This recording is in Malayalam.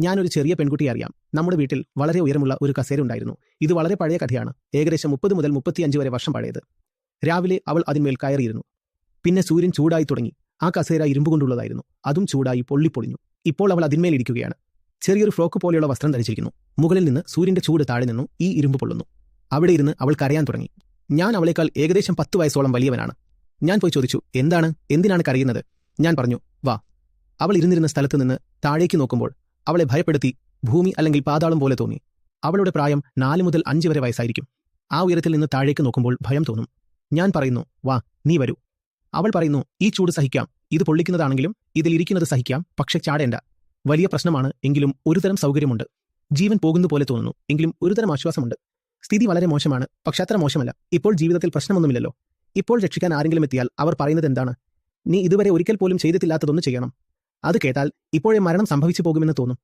ഞാനൊരു ചെറിയ പെൺകുട്ടിയെ അറിയാം. നമ്മുടെ വീട്ടിൽ വളരെ ഉയരമുള്ള ഒരു കസേര ഉണ്ടായിരുന്നു. ഇത് വളരെ പഴയ കഥയാണ്. ഏകദേശം മുപ്പത് മുതൽ മുപ്പത്തിയഞ്ച് വരെ വർഷം പഴയത്. രാവിലെ അവൾ അതിന്മേൽ കയറിയിരുന്നു. പിന്നെ സൂര്യൻ ചൂടായി തുടങ്ങി. ആ കസേര ഇരുമ്പ് കൊണ്ടുള്ളതായിരുന്നു. അതും ചൂടായി പൊള്ളിപ്പൊളിഞ്ഞു. ഇപ്പോൾ അവൾ അതിന്മേൽ ഇരിക്കുകയാണ്. ചെറിയൊരു ഫ്രോക്ക് പോലെയുള്ള വസ്ത്രം ധരിച്ചിരിക്കുന്നു. മുകളിൽ നിന്ന് സൂര്യന്റെ ചൂട് താഴെ നിന്നു. ഈ ഇരുമ്പ് പൊള്ളുന്നു. അവിടെ ഇരുന്ന് അവൾ കരയാൻ തുടങ്ങി. ഞാൻ അവളേക്കാൾ ഏകദേശം പത്ത് വയസ്സോളം വലിയവനാണ്. ഞാൻ പോയി ചോദിച്ചു എന്താണ്? എന്തിനാണ് കരയുന്നത്? ഞാൻ പറഞ്ഞു വാ. അവൾ ഇരുന്നിരുന്ന സ്ഥലത്ത് നിന്ന് താഴേക്ക് നോക്കുമ്പോൾ അവളെ ഭയപ്പെടുത്തി ഭൂമി അല്ലെങ്കിൽ പാതാളം പോലെ തോന്നി. അവളുടെ പ്രായം നാല് മുതൽ അഞ്ച് വരെ വയസ്സായിരിക്കും. ആ ഉയരത്തിൽ നിന്ന് താഴേക്ക് നോക്കുമ്പോൾ ഭയം തോന്നും. ഞാൻ പറയുന്നു വാ നീ വരൂ. അവൾ പറയുന്നു ഈ ചൂട് സഹിക്കാം. ഇത് പൊള്ളിക്കുന്നതാണെങ്കിലും ഇതിലിരിക്കുന്നത് സഹിക്കാം. പക്ഷെ ചാടേണ്ട. വലിയ പ്രശ്നമാണ് എങ്കിലും ഒരുതരം സൗകര്യമുണ്ട്. ജീവൻ പോകുന്ന പോലെ തോന്നുന്നു എങ്കിലും ഒരുതരം ആശ്വാസമുണ്ട്. സ്ഥിതി വളരെ മോശമാണ് പക്ഷെ അത്ര മോശമല്ല. ഇപ്പോൾ ജീവിതത്തിൽ പ്രശ്നമൊന്നുമില്ലല്ലോ. ഇപ്പോൾ രക്ഷിക്കാൻ ആരെങ്കിലും എത്തിയാൽ അവർ പറയുന്നത് എന്താണ്? നീ ഇതുവരെ ഒരിക്കൽ പോലും ചെയ്തിട്ടില്ലാത്തതൊന്നും ചെയ്യണം. അത് കേട്ടാൽ ഇപ്പോഴേ മരണം സംഭവിച്ചു പോകുമെന്ന് തോന്നും.